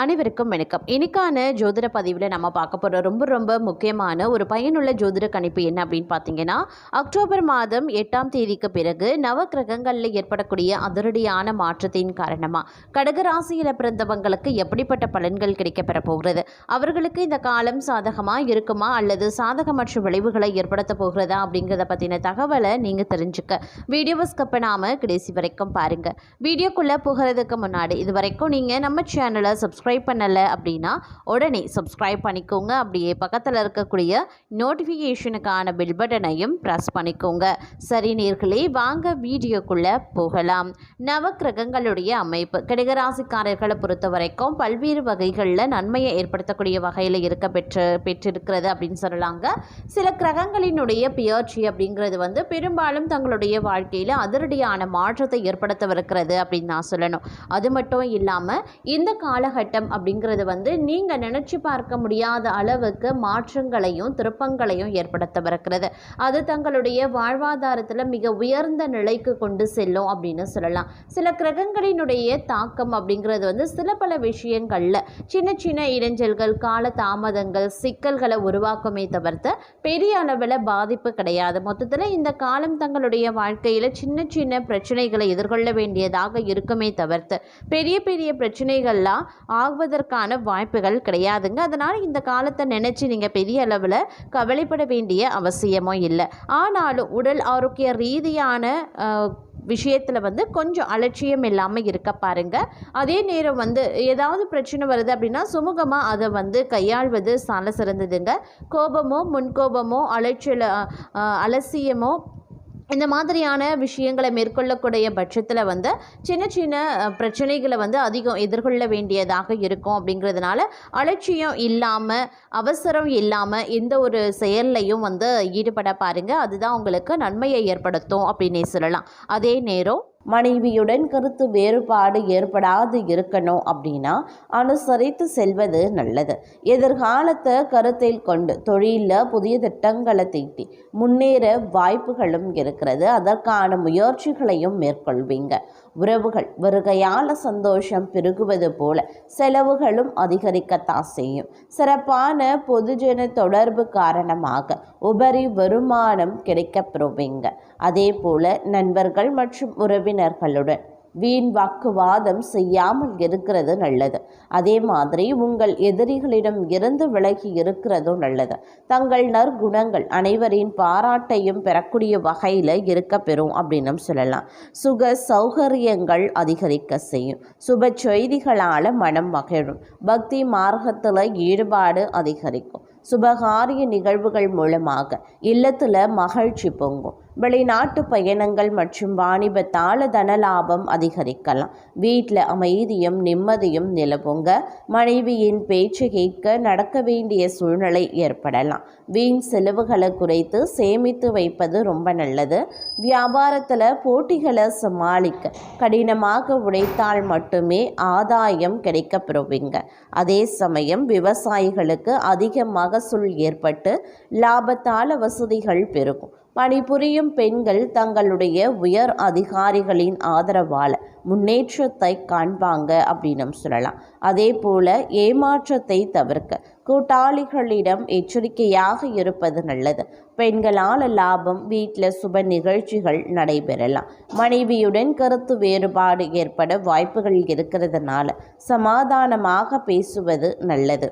அனைவருக்கும் வணக்கம். இன்னைக்கான ஜோதிட பதிவில் நம்ம பார்க்க போகிற ரொம்ப ரொம்ப முக்கியமான ஒரு பயனுள்ள ஜோதிட கணிப்பு என்ன அப்படின்னு பார்த்தீங்கன்னா அக்டோபர் மாதம் எட்டாம் தேதிக்கு பிறகு நவக்கிரகங்களில் ஏற்படக்கூடிய அதிரடியான மாற்றத்தின் காரணமாக கடகராசியில் பிறந்தவங்களுக்கு எப்படிப்பட்ட பலன்கள் கிடைக்கப்பெற போகிறது? அவர்களுக்கு இந்த காலம் சாதகமாக இருக்குமா? அல்லது சாதகமற்ற விளைவுகளை ஏற்படுத்த போகிறதா? அப்படிங்கிறத பற்றின தகவலை நீங்கள் தெரிஞ்சுக்க. வீடியோவை ஸ்கப் பண்ணாமல் கடைசி வரைக்கும் பாருங்கள் வீடியோக்குள்ளே போகிறதுக்கு முன்னாடி இது வரைக்கும் நீங்கள் நம்ம சேனலை சப்ஸ்கிரைப் பண்ணலை அப்படின்னா உடனே சப்ஸ்கிரைப் பண்ணிக்கோங்க. அப்படியே பக்கத்தில் இருக்கக்கூடிய நோட்டிஃபிகேஷனுக்கான பில் பட்டனையும் ப்ரெஸ் பண்ணிக்கோங்க. சரி நேர்களே வாங்க வீடியோக்குள்ளே போகலாம். நவக்கிரகங்களுடைய அமைப்பு. கடகராசிக்காரர்களை பொறுத்த வரைக்கும் பல்வேறு வகைகளில் நன்மையை ஏற்படுத்தக்கூடிய வகையில் இருக்க பெற்று பெற்றிருக்கிறது அப்படின்னு சொல்லலாங்க. சில கிரகங்களினுடைய பியர்ச்சி அப்படிங்கிறது வந்து பெரும்பாலும் தங்களுடைய வாழ்க்கையில் அதிரடியான மாற்றத்தை ஏற்படுத்தவிருக்கிறது அப்படின்னு நான் சொல்லணும். அது மட்டும் இல்லாமல் இந்த காலகட்டம் அப்படிங்கிறது வந்து நீங்கள் நினச்சி பார்க்க முடியாத அளவுக்கு மாற்றங்களையும் திருப்பங்களையும் ஏற்படுத்தவிருக்கிறது. அது தங்களுடைய வாழ்வாதாரத்தில் மிக உயர்ந்த நிலைக்கு கொண்டு செல்லும் அப்படின்னு சொல்லலாம். சில கிரகங்களினுடைய தாக்கம் அப்படிங்கிறது வந்து சில பல விஷயங்களில் சின்ன சின்ன இடைஞ்சல்கள் கால தாமதங்கள் சிக்கல்களை உருவாக்குமே தவிர்த்து பெரிய அளவில் பாதிப்பு கிடையாது. மொத்தத்தில் இந்த காலம் தங்களுடைய வாழ்க்கையில் சின்ன சின்ன பிரச்சனைகளை எதிர்கொள்ள வேண்டியதாக இருக்குமே தவிர்த்து பெரிய பெரிய பிரச்சனைகள்லாம் ஆகுவதற்கான வாய்ப்புகள் கிடையாதுங்க. அதனால் இந்த காலத்தை நினச்சி நீங்கள் பெரிய அளவில் கவலைப்பட வேண்டிய அவசியமும் இல்லை. ஆனாலும் உடல் ஆரோக்கிய ரீதியான விஷயத்தில் வந்து கொஞ்சம் அலட்சியம் இல்லாமல் இருக்க பாருங்க. அதே நேரம் வந்து ஏதாவது பிரச்சனை வருது அப்படின்னா சுமூகமாக அதை வந்து கையாள்வது சால சிறந்ததுங்க. கோபமோ முன்கோபமோ அலட்சியல அலட்சியமோ இந்த மாதிரியான விஷயங்களை மேற்கொள்ளக்கூடிய பட்சத்தில் வந்து சின்ன சின்ன பிரச்சனைகளை வந்து அதிகம் எதிர்கொள்ள வேண்டியதாக இருக்கும் அப்படிங்கிறதுனால அலட்சியம் இல்லாமல் அவசரம் இல்லாமல் எந்த ஒரு செயல்லையும் வந்து ஈடுபட பாருங்கள் அதுதான் உங்களுக்கு நன்மையை ஏற்படுத்தும் அப்படின்னே சொல்லலாம். அதே நேரம் மனைவியுடன் கருத்து வேறுபாடு ஏற்படாது இருக்கணும் அப்படின்னா அனுசரித்து செல்வது நல்லது. எதிர்காலத்தை கருத்தில் கொண்டு தொழிலில் புதிய திட்டங்களை தீட்டி முன்னேற வாய்ப்புகளும் இருக்கிறது. அதற்கான முயற்சிகளையும் மேற்கொள்வீங்க. உறவுகள் வருகையால சந்தோஷம் பெருகுவது போல செலவுகளும் அதிகரிக்கத்தான் செய்யும். சிறப்பான பொதுஜன தொடர்பு காரணமாக உபரி வருமானம் கிடைக்கப்பெறுவீங்க அதே போல நண்பர்கள் மற்றும் உறவினர்களுடன் வீண் வாக்குவாதம் செய்யாமல் இருக்கிறது நல்லது. அதே மாதிரி உங்கள் எதிரிகளிடம் இருந்து விலகி இருக்கிறதும் நல்லது. தங்கள் நற்குணங்கள் அனைவரின் பாராட்டையும் பெறக்கூடிய வகையில் இருக்க பெறும் அப்படின்னு சொல்லலாம். சுக சௌகரியங்கள் அதிகரிக்க செய்யும். சுப செய்திகளால் மனம் மகிழும். பக்தி மார்க்கத்தில் ஈடுபாடு அதிகரிக்கும். சுபகாரிய நிகழ்வுகள் மூலமாக இல்லத்தில் மகிழ்ச்சி பொங்கும். வெளிநாட்டு பயணங்கள் மற்றும் வாணிபத்தால தன லாபம் அதிகரிக்கலாம். வீட்டில் அமைதியும் நிம்மதியும் நிலவுங்க. மனைவியின் பேச்சு கேட்க நடக்க வேண்டிய சூழ்நிலை ஏற்படலாம். வீண் செலவுகளை குறைத்து சேமித்து வைப்பது ரொம்ப நல்லது. வியாபாரத்தில் போட்டிகளை சமாளிக்க கடினமாக உழைத்தால் மட்டுமே ஆதாயம் கிடைக்க பெறுவீங்க அதே சமயம் விவசாயிகளுக்கு அதிக மகசூல் ஏற்பட்டு லாபத்தால வசதிகள் பெருகும். பணிபுரியும் பெண்கள் தங்களுடைய உயர் அதிகாரிகளின் ஆதரவால் முன்னேற்றத்தை காண்பாங்க அப்படின்னு சொல்லலாம். அதே போல ஏமாற்றத்தை தவிர்க்க கூட்டாளிகளிடம் எச்சரிக்கையாக இருப்பது நல்லது. பெண்களால் லாபம் வீட்டில் சுப நிகழ்ச்சிகள் நடைபெறலாம். மனைவியுடன் கருத்து வேறுபாடு ஏற்பட வாய்ப்புகள் இருக்கிறதுனால சமாதானமாக பேசுவது நல்லது.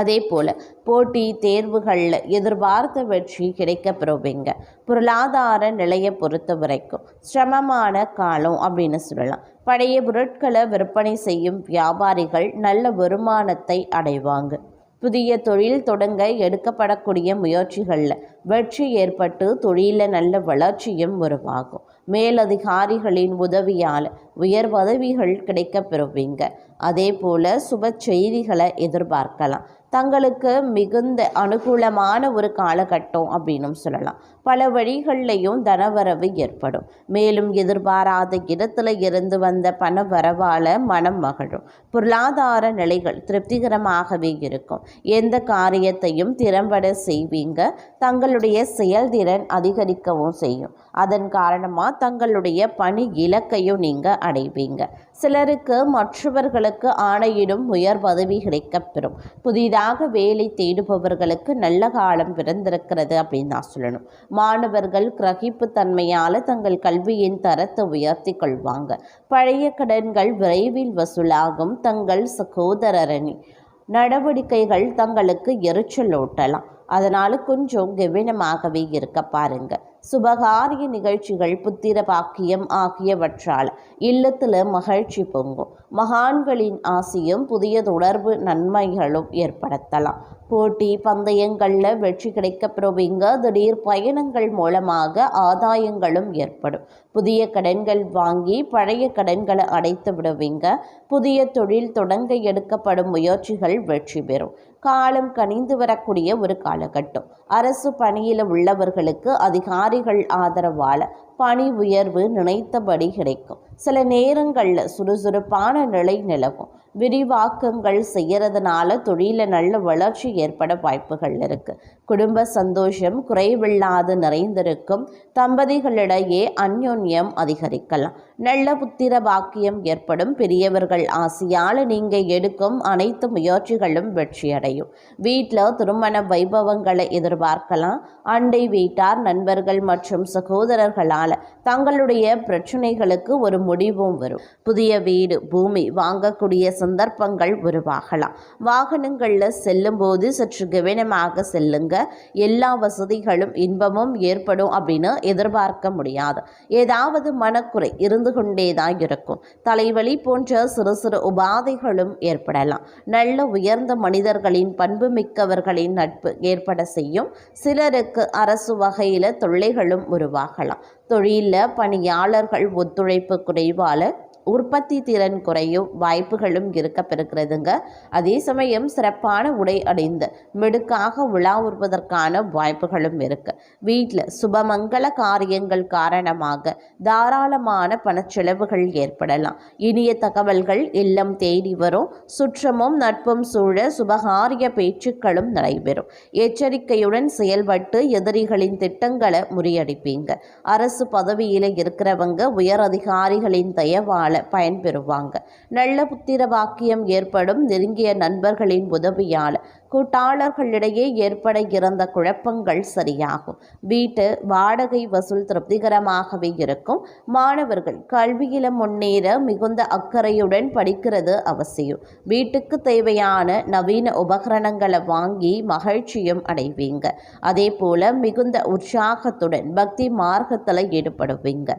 அதே போல் போட்டி தேர்வுகளில் எதிர்பார்த்த வெற்றி கிடைக்க பெறுவீங்க பொருளாதார நிலையை பொறுத்த வரைக்கும் சிரமமான காலம் அப்படின்னு சொல்லலாம். பழைய பொருட்களை விற்பனை செய்யும் வியாபாரிகள் நல்ல வருமானத்தை அடைவாங்க. புதிய தொழில் தொடங்க எடுக்கப்படக்கூடிய முயற்சிகளில் வெற்றி ஏற்பட்டு தொழிலில் நல்ல வளர்ச்சியும் உருவாகும். மேலதிகாரிகளின் உதவியால் உயர் பதவிகள் கிடைக்கப் பெறுவீங்க அதே போல் சுப செய்திகளை எதிர்பார்க்கலாம். தங்களுக்கு மிகுந்த அனுகூலமான ஒரு காலகட்டம் அப்படின்னும் சொல்லலாம். பல வழிகள்லையும் தனவரவு ஏற்படும். மேலும் எதிர்பாராத இடத்துல இருந்து வந்த பண வரவால் மனம் மகிழும். பொருளாதார நிலைகள் திருப்திகரமாகவே இருக்கும். எந்த காரியத்தையும் திறம்பட செய்வீங்க. தங்களுடைய செயல்திறன் அதிகரிக்கவும் செய்யும். அதன் காரணமாக தங்களுடைய பணி இலக்கையும் நீங்கள் அடைவீங்க. சிலருக்கு மற்றவர்களுக்கு ஆணையிடும் உயர் பதவி கிடைக்கப்பெறும். புதிதாக வேலை தேடுபவர்களுக்கு நல்ல காலம் பிறந்திருக்கிறது அப்படின்னு நான் சொல்லணும். மாணவர்கள் கிரகிப்பு தன்மையால் தங்கள் கல்வியின் தரத்தை உயர்த்தி கொள்வாங்க. பழைய கடன்கள் விரைவில் வசூலாகும். தங்கள் சகோதரரணி நடவடிக்கைகள் தங்களுக்கு எரிச்சலூட்டலாம். அதனால் கொஞ்சம் கவனமாகவே இருக்க பாருங்க. சுபகாரிய நிகழ்ச்சிகள் புத்திர பாக்கியம் ஆகியவற்றால் இல்லத்தில் மகிழ்ச்சி பொங்கும். மகான்களின் ஆசியும் புதிய தொடர்பு நன்மைகளும் ஏற்படுத்தலாம். போட்டி பந்தயங்களில் வெற்றி கிடைக்கப்பெறுவீங்க திடீர் பயணங்கள் மூலமாக ஆதாயங்களும் ஏற்படும். புதிய கடன்கள் வாங்கி பழைய கடன்களை அடைத்து விடுவீங்க. புதிய தொழில் தொடங்க எடுக்கப்படும் முயற்சிகள் வெற்றி பெறும். காலம் கனிந்து வரக்கூடிய ஒரு காலகட்டம். அரசு பணியில் உள்ளவர்களுக்கு அதிகாரிகள் ஆதரவால் பணி உயர்வு நினைத்தபடி கிடைக்கும். சில நேரங்களில் சுறுசுறுப்பான நிலை நிலவும். விரிவாக்கங்கள் செய்யறதுனால தொழிலில் நல்ல வளர்ச்சி ஏற்பட வாய்ப்புகள் இருக்கு. குடும்ப சந்தோஷம் குறைவில்லாது நிறைந்திருக்கும். தம்பதிகளிடையே அந்யோன்யம் அதிகரிக்கலாம். நல்ல புத்திர பாக்கியம் ஏற்படும். பெரியவர்கள் ஆசையால் நீங்கள் எடுக்கும் அனைத்து முயற்சிகளும் வெற்றியடையும். வீட்டில் திருமண வைபவங்களை எதிர்பார்க்கலாம். அண்டை வீட்டார் நண்பர்கள் மற்றும் சகோதரர்களால் தங்களுடைய பிரச்சனைகளுக்கு ஒரு முடிவும் வரும். புதிய வீடு பூமி வாங்கக்கூடிய சந்தர்ப்பங்கள் உருவாகலாம். வாகனங்களில் செல்லும்போது சற்று கவனமாக செல்லுங்க. எல்லா வசதிகளும் இன்பமும் ஏற்படும் அப்படின்னு எதிர்பார்க்க முடியாது. ஏதாவது மனக்குறை இருந்து கொண்டே தான் இருக்கும். தலைவலி போன்ற சிறு சிறு உபாதைகளும் ஏற்படலாம். நல்ல உயர்ந்த மனிதர்களின் பண்பு மிக்கவர்களின் நட்பு ஏற்பட செய்யும். சிலருக்கு அரசு வகையில் தொல்லைகளும் உருவாகலாம். தொழிலில் பணியாளர்கள் ஒத்துழைப்பு நுழைவாளர் உற்பத்தி திறன் குறையும் வாய்ப்புகளும் இருக்க பெறுகிறதுங்க. அதே சமயம் சிறப்பான உடை அடைந்து மிடுக்காக உலா உறுவதற்கான வாய்ப்புகளும் இருக்கு. வீட்டில் சுபமங்கல காரியங்கள் காரணமாக தாராளமான பணச்செலவுகள் ஏற்படலாம். இனிய தகவல்கள் இல்லம் தேடி வரும். சுற்றமும் நட்பும் சூழ சுபகாரிய பேச்சுக்களும் நடைபெறும். எச்சரிக்கையுடன் செயல்பட்டு எதிரிகளின் திட்டங்களை முறியடிப்பீங்க. அரசு பதவியில் இருக்கிறவங்க உயர் அதிகாரிகளின் தயவால பயன்பெறுவாங்க. நல்ல புத்திர பாக்கியம் ஏற்படும் நெருங்கிய நண்பர்களின் உதவியால் கூட்டாளர்களிடையே ஏற்பட இருந்த குழப்பங்கள் சரியாகும். வீட்டு வாடகை வசூல் திருப்திகரமாகவே இருக்கும். மாணவர்கள் கல்வியில முன்னேற மிகுந்த அக்கறையுடன் படிக்கிறது அவசியம். வீட்டுக்கு தேவையான நவீன உபகரணங்களை வாங்கி மகிழ்ச்சியும் அடைவீங்க. அதே போல மிகுந்த உற்சாகத்துடன் பக்தி மார்க்கத்தில் ஈடுபடுவீங்க.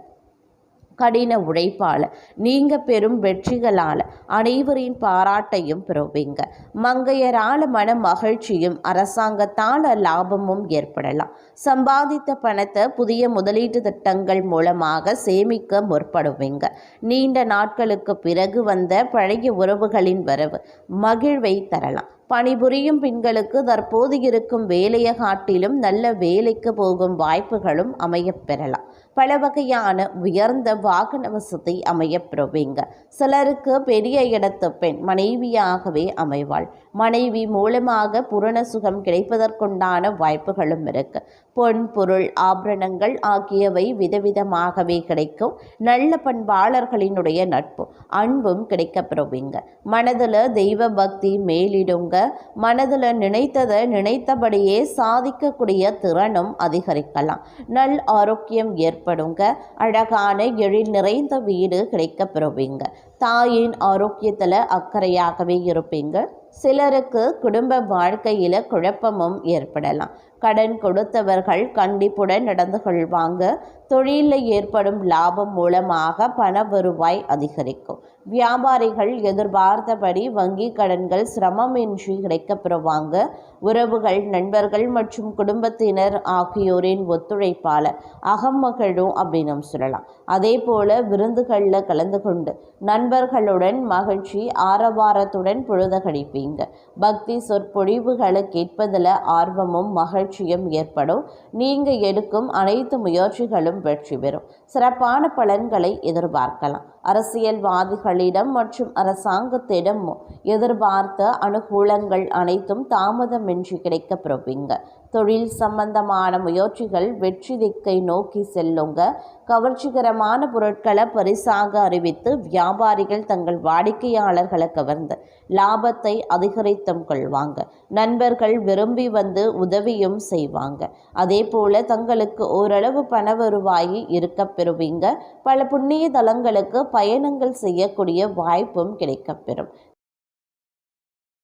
கடின உழைப்பால். நீங்கள் பெறும் வெற்றிகளால் அனைவரின் பாராட்டையும் பெறுவீங்க. மங்கையரால் மன மகிழ்ச்சியும் அரசாங்கத்தால் லாபமும் ஏற்படலாம். சம்பாதித்த பணத்தை புதிய முதலீட்டு திட்டங்கள் மூலமாக சேமிக்க முற்படுவீங்க. நீண்ட நாட்களுக்கு பிறகு வந்த பழைய உறவுகளின் வரவு மகிழ்வை தரலாம். பணிபுரியும் பெண்களுக்கு தற்போது இருக்கும் வேலையை காட்டிலும் நல்ல வேலைக்கு போகும் வாய்ப்புகளும் அமையப் பெறலாம். பல வகையான உயர்ந்த வாகன வசதி அமையப்பெறுவீங்க. சிலருக்கு பெரிய இடத்து பெண் மனைவியாகவே அமைவாள். மனைவி மூலமாக பூரண சுகம் கிடைப்பதற்குண்டான வாய்ப்புகளும் இருக்கு. பொன் பொருள் ஆபரணங்கள் ஆகியவை விதவிதமாகவே கிடைக்கும். நல்ல பண்பாளர்களினுடைய நட்பு அன்பும் கிடைக்கப்பெறுவீங்க. மனதில் தெய்வ பக்தி மேலிடுங்க. மனதில் நினைத்ததை நினைத்தபடியே சாதிக்கக்கூடிய திறனும் அதிகரிக்கலாம். நல் ஆரோக்கியம் ஏற்படுங்க. அழகான எழில் நிறைந்த வீடு கிடைக்க பெறுவீங்க. தாயின் ஆரோக்கியத்தில் அக்கறையாகவே இருப்பீங்க. சிலருக்கு குடும்ப வாழ்க்கையில் குழப்பமும் ஏற்படலாம். கடன் கொடுத்தவர்கள் கண்டிப்புடன் நடந்து கொள்வாங்க. தொழிலில் ஏற்படும் லாபம் மூலமாக பண வருவாய் அதிகரிக்கும். வியாபாரிகள் எதிர்பார்த்தபடி வங்கி கடன்கள் சிரமமின்றி கிடைக்கப்பெறுவாங்க உறவுகள் நண்பர்கள் மற்றும் குடும்பத்தினர் ஆகியோரின் ஒத்துழைப்பால் அகமகிழும் அப்படின்னு நம்ம சொல்லலாம். அதே போல் விருந்துகளில் கலந்து கொண்டு நண்பர்களுடன் மகிழ்ச்சி ஆரவாரத்துடன் பொழுத கழிப்பீங்க. பக்தி சொற்பொழிவுகளை கேட்பதில் ஆர்வமும் மகிழ்ச்சியும் ஏற்படும். நீங்கள் எடுக்கும் அனைத்து முயற்சிகளும் வெற்றி பெறும். சிறப்பான பலன்களை எதிர்பார்க்கலாம். அரசியல்வாதிகள் அரசர்களிடம் மற்றும் அரசாங்கத்திடம் எதிர்பார்த்த அனுகூலங்கள் அனைத்தும் தாமதமின்றி கிடைக்கப்பெறுவீங்க தொழில் சம்பந்தமான முயற்சிகள் வெற்றி திக்கை நோக்கி செல்லுங்க. கவர்ச்சிகரமான பொருட்களை பரிசாக அறிவித்து வியாபாரிகள் தங்கள் வாடிக்கையாளர்களை கவர்ந்து லாபத்தை அதிகரித்தும் கொள்வாங்க. நண்பர்கள் விரும்பி வந்து உதவியும் செய்வாங்க. அதே போல தங்களுக்கு ஓரளவு பண வருவாய் இருக்க பெறுவீங்க. பல புண்ணிய தலங்களுக்கு பயணங்கள் செய்யக்கூடிய வாய்ப்பும் கிடைக்கப்பெறும்